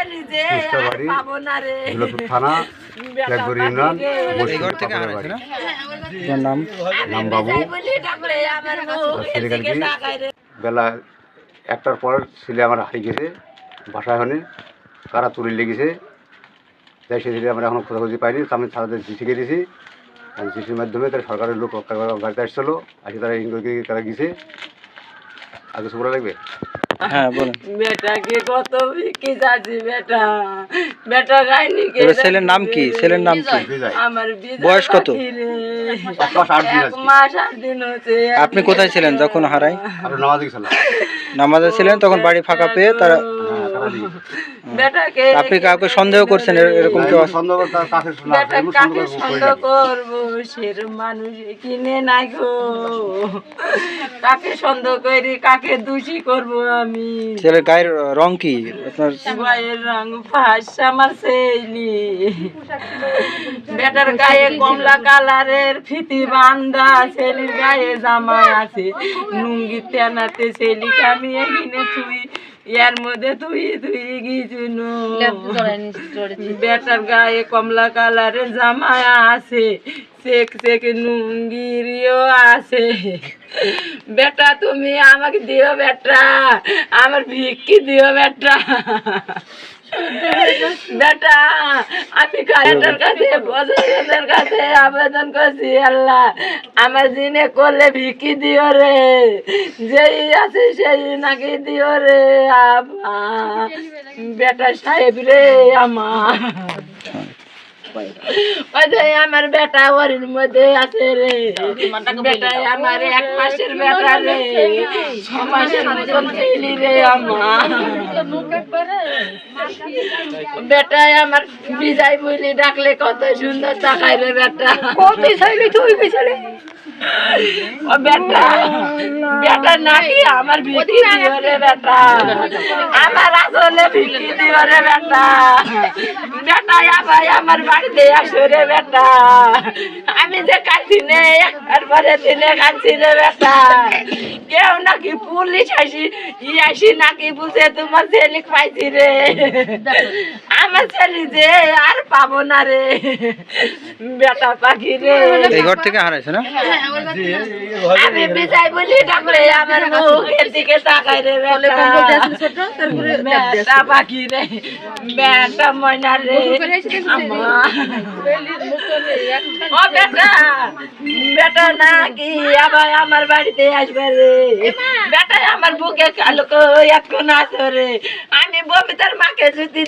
আর পাবো না রে। থানা ইউনিয়ন নাম? নাম বাবু? বলি একটার পর ছেলে আমার হারিয়ে গেছে বাসায় হনে কারা তুলে লেগেছে। তাই সেই ছেলে আমরা এখনও খোঁজাখুঁজি পাইনি তো আমি তাদের চিঠি দিয়েছি। চিঠির মাধ্যমে তারা সরকারের লোক গাড়িতে আসছিল আসে তারা ইনকোয়ারি তারা গেছে। আগে কিছু বলা লাগবে? হ্যাঁ বলেন। বেটাকে কত বিকি যাচ্ছি বেটা। বেটা গাইনি কে ছেলের নাম কি? ছেলের নাম কি? আমার বয়স কত? আপনি কোথায় ছিলেন যখন হারাই নামাজে ছিলেন তখন বাড়ি ফাঁকা পেয়ে তারা আপনি কাউকে সন্দেহ করছেন এরকম কেউ সন্দেহ কাকে সন্দেহ করে করব সের মানুষ কিনে নাই গো। কাকে সন্দেহ করি কাকে দোষী করব আমি? ছেলের গায়ের রং কি? আপনার গায়ের রং ফাঁস আমার সেইলি বেটার গায়ে কমলা কালারের ফিতি বান্দা ছেলির গায়ে জামা আছে। লুঙ্গি তেনাতে ছেলিকে আমি এখানে তুই এর মধ্যে তুই তুই গিয়েছিল বেটার গায়ে কমলা কালারের জামা আছে চেক চেক নুঙ্গিরিও আছে। বেটা তুমি আমাকে দিও বেটা আমার ভিক্ষি দিও বেটা। বেটা, আমি কালেক্টর কাছে প্রশাসনের কাছে আবেদন করছি, আল্লাহ। আমার দিনে করলে ভিক্ষি দিও রে। যেই আছে সেই নাকি দিও রে আবা বেটা সাহেব রে, আমার। আমার বেটা ওর মধ্যে আছে রে। বেটা, আমার এক মাসের বেটা রে। ছ মাসের মতন রে, আমার। বেটাই আমার বিজয় বলি ডাকলে কত সুন্দর তাকায় রে বেটা। ও বিছাইলি তুই বিছাইলি বেটা বেটা নাকি? আমার ভিকি দিওরে বেটা। আমার আসলে বেটা। বেটা আমার বাড়িতে আসো রে বেটা। আমি যে কাঁদছি নে একবার পরে দিনে কাঁদছি রে বেটা। কেউ নাকি পুলিশ আসি ই আসি নাকি বুঝে তোমার ছেলে পাইছি রে। আমার ছেলে যে আর পাবো না রে। বেটা পাখি রে। এই ঘর থেকে হারাইছে না? আমি বিজয় বলি ডাকলে আমার মুখের দিকে তাকাই রে বেটা। বেটা পাখি রে বেটা ময়না রে। ও বেটা বেটা নাকি আবার আমার বাড়িতে আসবে রে। বেটা আমার বুকে কালো এখন আসো রে। আমি ববিতার মাকে যদি